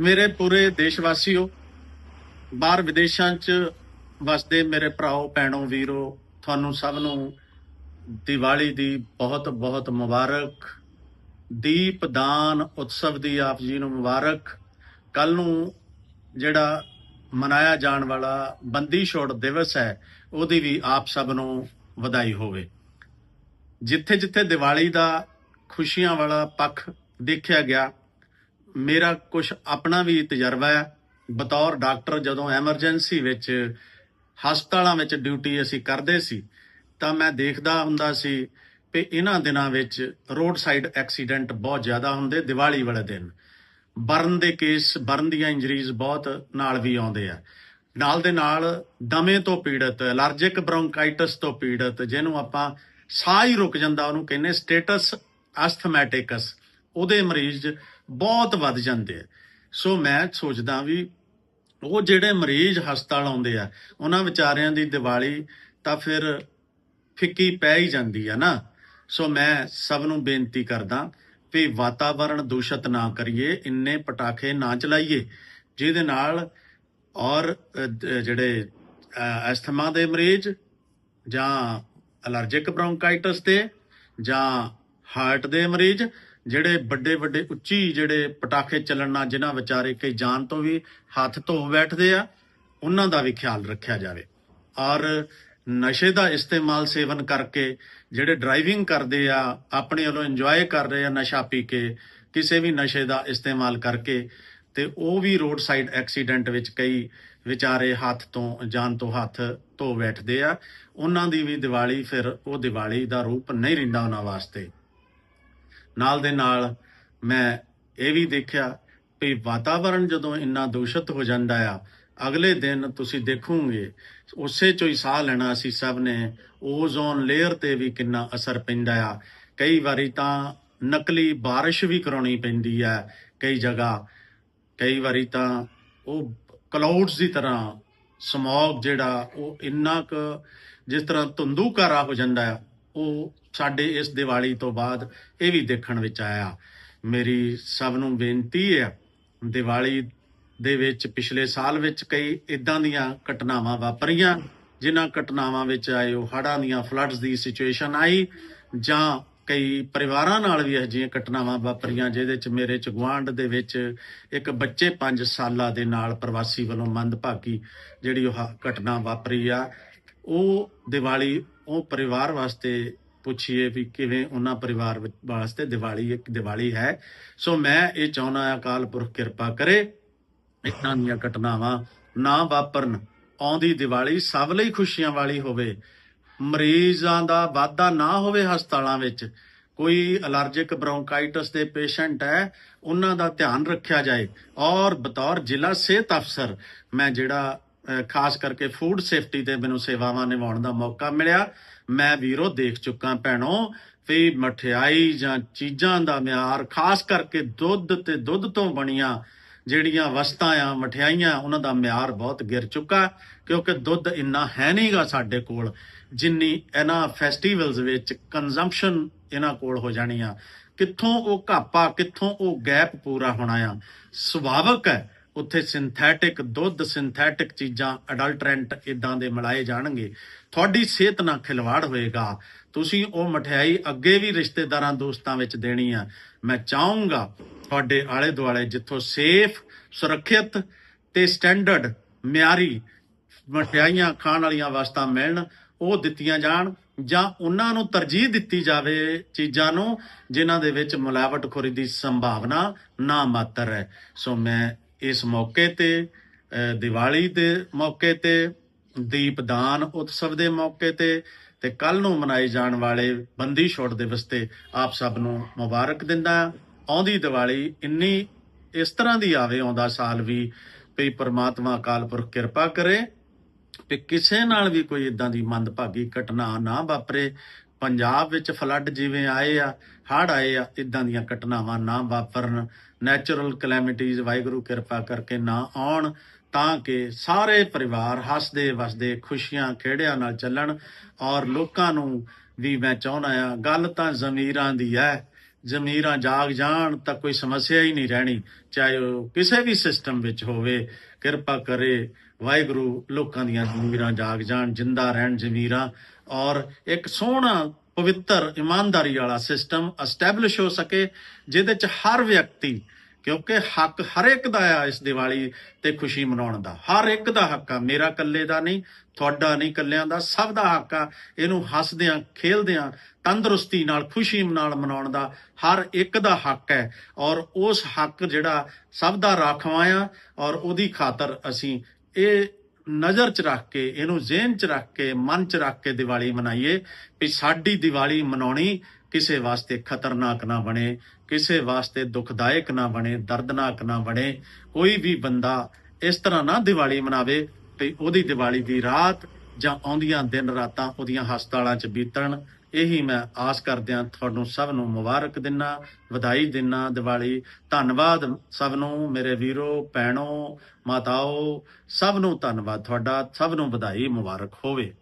ਮੇਰੇ ਪੂਰੇ ਦੇਸ਼ ਵਾਸੀਓ ਬਾਹਰ ਵਿਦੇਸ਼ਾਂ 'ਚ ਵਸਦੇ ਮੇਰੇ ਭਰਾਓ, ਭੈਣੋ, ਵੀਰੋ, ਤੁਹਾਨੂੰ ਸਭ ਨੂੰ ਦੀਵਾਲੀ ਦੀ ਬਹੁਤ ਬਹੁਤ ਮੁਬਾਰਕ। ਦੀਪਦਾਨ ਉਤਸਵ ਦੀ ਆਪ ਜੀ ਨੂੰ ਮੁਬਾਰਕ। ਕੱਲ ਨੂੰ ਜਿਹੜਾ ਮਨਾਇਆ ਜਾਣ ਵਾਲਾ ਬੰਦੀ ਛੋੜ ਦਿਵਸ ਹੈ, ਉਹਦੀ ਵੀ ਆਪ ਸਭ ਨੂੰ ਵਧਾਈ ਹੋਵੇ। ਜਿੱਥੇ ਜਿੱਥੇ ਦੀਵਾਲੀ ਦਾ ਖੁਸ਼ੀਆਂ ਵਾਲਾ ਪੱਖ ਦੇਖਿਆ ਗਿਆ ਮੇਰਾ ਕੁਝ ਆਪਣਾ ਵੀ ਤਜਰਬਾ ਹੈ। ਬਤੌਰ ਡਾਕਟਰ ਜਦੋਂ ਐਮਰਜੈਂਸੀ ਵਿੱਚ, ਹਸਪਤਾਲਾਂ ਵਿੱਚ ਡਿਊਟੀ ਅਸੀਂ ਕਰਦੇ ਸੀ, ਤਾਂ ਮੈਂ ਦੇਖਦਾ ਹੁੰਦਾ ਸੀ ਕਿ ਇਹਨਾਂ ਦਿਨਾਂ ਵਿੱਚ ਰੋਡ ਸਾਈਡ ਐਕਸੀਡੈਂਟ ਬਹੁਤ ਜ਼ਿਆਦਾ ਹੁੰਦੇ ਦੀਵਾਲੀ ਵਾਲੇ ਦਿਨ। ਬਰਨ ਦੇ ਕੇਸ, ਬਰਨ ਦੀਆਂ ਇੰਜਰੀਜ਼ ਬਹੁਤ ਨਾਲ ਵੀ ਆਉਂਦੇ ਆ। ਨਾਲ ਦੇ ਨਾਲ ਦਮੇ ਤੋਂ ਪੀੜਤ ਅਲਰਜਿਕ ਬ੍ਰੌਂਕਾਈਟਸ ਤੋਂ ਪੀੜਤ, ਜਿਹਨੂੰ ਆਪਾਂ ਸਾਹ ਹੀ ਰੁਕ ਜਾਂਦਾ, ਉਹਨੂੰ ਕਹਿੰਦੇ ਸਟੇਟਸ ਅਸਥਮੈਟਿਕਸ। ਉਹਦੇ ਮਰੀਜ਼ ਬਹੁਤ ਵੱਧ ਜਾਂਦੇ ਆ। ਸੋ ਮੈਂ ਸੋਚਦਾ ਵੀ ਉਹ ਜਿਹੜੇ ਮਰੀਜ਼ ਹਸਪਤਾਲ ਆਉਂਦੇ ਆ ਉਹਨਾਂ ਵਿਚਾਰਿਆਂ ਦੀ ਦੀਵਾਲੀ ਤਾਂ ਫਿਰ ਫਿੱਕੀ ਪੈ ਹੀ ਜਾਂਦੀ ਆ ਨਾ। ਸੋ ਮੈਂ ਸਭ ਨੂੰ ਬੇਨਤੀ ਕਰਦਾ ਵੀ ਵਾਤਾਵਰਣ ਦੂਸ਼ਿਤ ਨਾ ਕਰੀਏ ਇੰਨੇ ਪਟਾਕੇ ਨਾ ਚਲਾਈਏ ਜਿਹਦੇ ਨਾਲ ਔਰ ਜਿਹੜੇ ਅ, ਅਸਥਮਾ ਦੇ ਮਰੀਜ਼ ਜਾਂ ਅਲਰਜਿਕ ਬ੍ਰੌਂਕਾਈਟਸ ਦੇ ਜਾਂ ਹਾਰਟ ਦੇ ਮਰੀਜ਼ ਜਿਹੜੇ ਵੱਡੇ ਵੱਡੇ ਉੱਚੀ ਜਿਹੜੇ ਪਟਾਕੇ ਚੱਲਣ ਨਾਲ ਜਿਨ੍ਹਾਂ ਵਿਚਾਰੇ ਕਈ ਜਾਨ ਤੋਂ ਵੀ ਹੱਥ ਧੋ ਬੈਠਦੇ ਆ, ਉਹਨਾਂ ਦਾ ਵੀ ਖਿਆਲ ਰੱਖਿਆ ਜਾਵੇ। ਔਰ ਨਸ਼ੇ ਦਾ ਇਸਤੇਮਾਲ ਸੇਵਨ ਕਰਕੇ ਜਿਹੜੇ ਡਰਾਈਵਿੰਗ ਕਰਦੇ ਆ, ਆਪਣੇ ਵੱਲੋਂ ਇੰਜੋਏ ਕਰ ਰਹੇ ਆ ਨਸ਼ਾ ਪੀ ਕੇ, ਕਿਸੇ ਵੀ ਨਸ਼ੇ ਦਾ ਇਸਤੇਮਾਲ ਕਰਕੇ, ਤੇ ਉਹ ਵੀ ਰੋਡ ਸਾਈਡ ਐਕਸੀਡੈਂਟ ਵਿੱਚ ਕਈ ਵਿਚਾਰੇ ਹੱਥ ਤੋਂ, ਜਾਨ ਤੋਂ ਹੱਥ ਧੋ ਬੈਠਦੇ ਆ। ਉਹਨਾਂ ਦੀ ਵੀ ਦੀਵਾਲੀ ਫਿਰ ਉਹ ਦੀਵਾਲੀ ਦਾ ਰੂਪ ਨਹੀਂ ਰਹਿੰਦਾ ਉਹਨਾਂ ਵਾਸਤੇ। ਨਾਲ ਦੇ ਨਾਲ ਮੈਂ ਇਹ ਵੀ ਦੇਖਿਆ ਵੀ ਵਾਤਾਵਰਣ ਜਦੋਂ ਇੰਨਾ ਦੂਸ਼ਿਤ ਹੋ ਜਾਂਦਾ ਆ, ਅਗਲੇ ਦਿਨ ਤੁਸੀਂ ਦੇਖੋਗੇ, ਉਸੇ ਚੋਂ ਹੀ ਸਾਹ ਲੈਣਾ ਅਸੀਂ ਸਭ ਨੇ ਓਜ਼ੋਨ ਲੇਅਰ ਤੇ ਵੀ ਕਿੰਨਾ ਅਸਰ ਪੈਂਦਾ ਆ। ਕਈ ਵਾਰੀ ਤਾਂ ਨਕਲੀ ਬਾਰਿਸ਼ ਵੀ ਕਰਾਉਣੀ ਪੈਂਦੀ ਆ ਕਈ ਜਗ੍ਹਾ, ਕਈ ਵਾਰੀ ਤਾਂ ਉਹ ਕਲਾਉਡਸ ਦੀ ਤਰ੍ਹਾਂ ਸਮੌਗ ਜਿਹੜਾ ਉਹ ਇੰਨਾ ਕੁ ਜਿਸ ਤਰ੍ਹਾਂ ਧੁੰਦੂਕਾਰਾ ਹੋ ਜਾਂਦਾ ਆ, ਉਹ ਸਾਡੇ ਇਸ ਦੀਵਾਲੀ ਤੋਂ ਬਾਅਦ ਇਹ ਵੀ ਦੇਖਣ ਵਿੱਚ ਆਇਆ। ਮੇਰੀ ਸਭ ਨੂੰ ਬੇਨਤੀ ਹੈ, ਦੀਵਾਲੀ ਦੇ ਵਿੱਚ ਪਿਛਲੇ ਸਾਲ ਵਿੱਚ ਕਈ ਇਦਾਂ ਦੀਆਂ ਘਟਨਾਵਾਂ ਵਾਪਰੀਆਂ, ਜਿਨ੍ਹਾਂ ਘਟਨਾਵਾਂ ਵਿੱਚ ਆਏ ਉਹ ਹੜ੍ਹਾਂ ਦੀਆਂ ਫਲੱਡਸ ਦੀ ਸਿਚੁਏਸ਼ਨ ਆਈ, ਜਾਂ ਕਈ ਪਰਿਵਾਰਾਂ ਨਾਲ ਵੀ ਇਹ ਜਿਹੀਆਂ ਘਟਨਾਵਾਂ ਵਾਪਰੀਆਂ, ਜਿਹਦੇ ਚ ਮੇਰੇ ਚ ਗੁਆਂਢ ਦੇ ਵਿੱਚ ਇੱਕ ਬੱਚੇ 5 ਸਾਲਾਂ ਦੇ ਨਾਲ ਪ੍ਰਵਾਸੀ ਵੱਲੋਂ ਮੰਦਭਾਗੀ ਜਿਹੜੀ ਉਹ ਹ- ਘਟਨਾ ਵਾਪਰੀ ਆ, ਉਹ ਦੀਵਾਲੀ ਉਹ ਪਰਿਵਾਰ ਵਾਸਤੇ ਪੁੱਛੀਏ ਵੀ ਕਿਵੇਂ ਉਹਨਾਂ ਪਰਿਵਾਰ ਵਾਸਤੇ ਦੀਵਾਲੀ ਇੱਕ ਦੀਵਾਲੀ ਹੈ। ਸੋ ਮੈਂ ਇਹ ਚਾਹੁੰਦਾ ਅਕਾਲ ਪੁਰਖ ਕਿਰਪਾ ਕਰੇ ਇਦਾਂ ਦੀਆਂ ਘਟਨਾਵਾਂ ਨਾ ਵਾਪਰਨ। ਆਉਂਦੀ ਦੀਵਾਲੀ ਸਭ ਲਈ ਖੁਸ਼ੀਆਂ ਵਾਲੀ ਹੋਵੇ। ਮਰੀਜ਼ਾਂ ਦਾ ਵਾਧਾ ਨਾ ਹੋਵੇ ਹਸਪਤਾਲਾਂ ਵਿੱਚ। ਕੋਈ ਅਲਰਜਿਕ ਬ੍ਰੌਂਕਾਈਟਸ ਦੇ ਪੇਸ਼ੈਂਟ ਹੈ, ਉਹਨਾਂ ਦਾ ਧਿਆਨ ਰੱਖਿਆ ਜਾਏ। ਔਰ ਬਤੌਰ ਜ਼ਿਲ੍ਹਾ ਸਿਹਤ ਅਫਸਰ, ਮੈਂ ਜਿਹੜਾ ਖਾਸ ਕਰਕੇ ਫੂਡ ਸੇਫਟੀ ਤੇ ਮੈਨੂੰ ਸੇਵਾਵਾਂ ਨਿਭਾਉਣ ਦਾ ਮੌਕਾ ਮਿਲਿਆ। ਮੈਂ ਵੀਰੋ ਦੇਖ ਚੁੱਕਾ ਭੈਣੋ, ਵੀ ਮਠਿਆਈ ਜਾਂ ਚੀਜ਼ਾਂ ਦਾ ਮਿਆਰ ਖਾਸ ਕਰਕੇ ਦੁੱਧ ਤੇ ਦੁੱਧ ਤੋਂ ਬਣੀਆਂ ਜਿਹੜੀਆਂ ਵਸਤਾਂ ਆ, ਮਠਿਆਈਆਂ, ਉਹਨਾਂ ਦਾ ਮਿਆਰ ਬਹੁਤ ਗਿਰ ਚੁੱਕਾ ਕਿਉਂਕਿ ਦੁੱਧ ਇੰਨਾ ਹੈ ਨਹੀਂਗਾ ਸਾਡੇ ਕੋਲ ਜਿੰਨੀ ਇਹਨਾਂ ਫੈਸਟੀਵਲਸ ਵਿੱਚ ਕੰਜ਼ੰਪਸ਼ਨ ਇਹਨਾਂ ਕੋਲ ਹੋ ਜਾਣੀ ਆ। ਕਿੱਥੋਂ ਉਹ ਘਾਪਾ, ਕਿੱਥੋਂ ਉਹ ਗੈਪ ਪੂਰਾ ਹੋਣਾ ਆ। ਸੁਭਾਵਕ ਹੈ ਉੱਥੇ ਸਿੰਥੈਟਿਕ ਦੁੱਧ ਸਿੰਥੈਟਿਕ ਚੀਜ਼ਾਂ ਅਡਲਟਰੈਂਟ ਇਦਾਂ ਦੇ ਮਿਲਾਏ ਜਾਣਗੇ। ਤੁਹਾਡੀ ਸਿਹਤ ਨਾਲ ਖਿਲਵਾੜ ਹੋਏਗਾ। ਤੁਸੀਂ ਉਹ ਮਠਿਆਈ ਅੱਗੇ ਵੀ ਰਿਸ਼ਤੇਦਾਰਾਂ ਦੋਸਤਾਂ ਵਿੱਚ ਦੇਣੀ ਆ। ਮੈਂ ਚਾਹੂੰਗਾ ਤੁਹਾਡੇ ਆਲੇ ਦੁਆਲੇ ਜਿੱਥੋਂ ਸੇਫ ਸੁਰੱਖਿਅਤ ਤੇ ਸਟੈਂਡਰਡ ਮਿਆਰੀ ਮਠਿਆਈਆਂ ਖਾਣ ਵਾਲੀਆਂ ਵਸਤਾਂ ਮਿਲਣ, ਉਹ ਦਿੱਤੀਆਂ ਜਾਣ ਜਾਂ ਉਹਨਾਂ ਨੂੰ ਤਰਜੀਹ ਦਿੱਤੀ ਜਾਵੇ ਚੀਜ਼ਾਂ ਨੂੰ, ਜਿਨ੍ਹਾਂ ਦੇ ਵਿੱਚ ਮਿਲਾਵਟਖੋਰੀ ਦੀ ਸੰਭਾਵਨਾ ਨਾ ਮਾਤਰ ਹੈ। ਸੋ ਮੈਂ ਇਸ ਮੌਕੇ ਤੇ ਅਹ, ਦੀਵਾਲੀ ਦੇ ਮੌਕੇ ਤੇ ਦੀਪਦਾਨ ਉਤਸਵ ਦੇ ਮੌਕੇ ਤੇ ਤੇ ਕੱਲ ਨੂੰ ਮਨਾਏ ਜਾਣ ਵਾਲੇ ਬੰਦੀ ਛੋੜ ਦਿਵਸ ਤੇ ਆਪ ਸਭ ਨੂੰ ਮੁਬਾਰਕ ਦਿੰਦਾ ਆਉਂਦੀ ਦੀਵਾਲੀ ਇੰਨੀ ਇਸ ਤਰ੍ਹਾਂ ਦੀ ਆਵੇ ਆਉਂਦਾ ਸਾਲ ਵੀ ਵੀ ਪ੍ਰਮਾਤਮਾ ਅਕਾਲ ਪੁਰਖ ਕਿਰਪਾ ਕਰੇ ਤੇ ਕਿਸੇ ਨਾਲ ਵੀ ਕੋਈ ਇਦਾਂ ਦੀ ਮੰਦਭਾਗੀ ਘਟਨਾ ਨਾ ਵਾਪਰੇ। ਪੰਜਾਬ ਵਿੱਚ ਫਲੱਡ ਜਿਵੇਂ ਆਏ ਆ ਹੜ੍ਹ ਆਏ ਆ ਇਦਾਂ ਦੀਆਂ ਘਟਨਾਵਾਂ ਨਾ ਵਾਪਰਨ। ਨੈਚੁਰਲ ਕਲੈਮਿਟੀਜ਼ ਵਾਹਿਗੁਰੂ ਕਿਰਪਾ ਕਰਕੇ ਨਾ ਆਉਣ ਤਾਂ ਕਿ ਸਾਰੇ ਪਰਿਵਾਰ ਹੱਸਦੇ, ਵਸਦੇ, ਖੁਸ਼ੀਆਂ ਖੇੜਿਆਂ ਨਾਲ ਚੱਲਣ ਔਰ ਲੋਕਾਂ ਨੂੰ ਵੀ ਮੈਂ ਚਾਹੁੰਦਾ ਆ ਗੱਲ ਤਾਂ ਜ਼ਮੀਰਾਂ ਦੀ ਹੈ। ਜ਼ਮੀਰਾਂ ਜਾਗ ਜਾਣ ਤਾਂ ਕੋਈ ਸਮੱਸਿਆ ਹੀ ਨਹੀਂ ਰਹਿਣੀ, ਚਾਹੇ ਉਹ ਕਿਸੇ ਵੀ ਸਿਸਟਮ ਵਿੱਚ ਹੋਵੇ। ਕਿਰਪਾ ਕਰੇ ਵਾਹਿਗੁਰੂ ਲੋਕਾਂ ਦੀਆਂ ਜ਼ਮੀਰਾਂ ਜਾਗ ਜਾਣ, ਜਿੰਦਾ ਰਹਿਣ ਜ਼ਮੀਰਾਂ ਔਰ ਇੱਕ ਸੋਹਣਾ ਪਵਿੱਤਰ, ਇਮਾਨਦਾਰੀ ਵਾਲਾ ਸਿਸਟਮ ਐਸਟੈਬਲਿਸ਼ ਹੋ ਸਕੇ, ਜਿਹਦੇ ਚ ਹਰ ਵਿਅਕਤੀ, ਕਿਉਂਕਿ ਹੱਕ ਹਰ ਇੱਕ ਦਾ ਆ ਇਸ ਦੀਵਾਲੀ ਤੇ ਖੁਸ਼ੀ ਮਨਾਉਣ ਦਾ। ਹਰ ਇੱਕ ਦਾ ਹੱਕ ਆ, ਮੇਰਾ ਇਕੱਲੇ ਦਾ ਨਹੀਂ, ਤੁਹਾਡਾ ਨਹੀਂ, ਇਕੱਲਿਆਂ ਦਾ, ਸਭ ਦਾ ਹੱਕ ਆ, ਇਹਨੂੰ ਹੱਸਦਿਆਂ, ਖੇਲਦਿਆਂ, ਤੰਦਰੁਸਤੀ ਨਾਲ, ਖੁਸ਼ੀ ਨਾਲ ਮਨਾਉਣ ਦਾ ਹਰ ਇੱਕ ਦਾ ਹੱਕ ਹੈ। ਔਰ ਉਸ ਹੱਕ ਜਿਹੜਾ ਸਭ ਦਾ ਰਾਖਵਾਂ ਆ ਔਰ ਉਹਦੀ ਖਾਤਰ ਅਸੀਂ ਇਹ ਨਜ਼ਰ ਚ ਰੱਖ ਕੇ, ਇਹਨੂੰ ਜ਼ਿਹਨ ਚ ਰੱਖ ਕੇ, ਮਨ ਚ ਰੱਖ ਕੇ ਦੀਵਾਲੀ ਮਨਾਈਏ ਵੀ ਸਾਡੀ ਦੀਵਾਲੀ ਮਨਾਉਣੀ ਕਿਸੇ ਵਾਸਤੇ ਖਤਰਨਾਕ ਨਾ ਬਣੇ, ਕਿਸੇ ਵਾਸਤੇ ਦੁਖਦਾਇਕ ਨਾ ਬਣੇ, ਦਰਦਨਾਕ ਨਾ ਬਣੇ। ਕੋਈ ਵੀ ਬੰਦਾ ਇਸ ਤਰ੍ਹਾਂ ਨਾ ਦੀਵਾਲੀ ਮਨਾਵੇ ਵੀ ਉਹਦੀ ਦੀਵਾਲੀ ਦੀ ਰਾਤ ਜਾਂ ਆਉਂਦੀਆਂ ਦਿਨ ਰਾਤਾਂ ਉਹਦੀਆਂ ਹਸਪਤਾਲਾਂ 'ਚ ਬੀਤਣ ਇਹੀ ਮੈਂ ਆਸ ਕਰਦਿਆਂ ਤੁਹਾਨੂੰ ਸਭ ਨੂੰ ਮੁਬਾਰਕ ਦਿਨਾ, ਵਧਾਈ ਦਿਨਾ ਦੀਵਾਲੀ। ਧੰਨਵਾਦ ਸਭ ਨੂੰ, ਮੇਰੇ ਵੀਰੋ, ਭੈਣੋ, ਮਾਤਾਓ, ਸਭ ਨੂੰ ਧੰਨਵਾਦ ਤੁਹਾਡਾ, ਸਭ ਨੂੰ ਵਧਾਈ ਮੁਬਾਰਕ ਹੋਵੇ।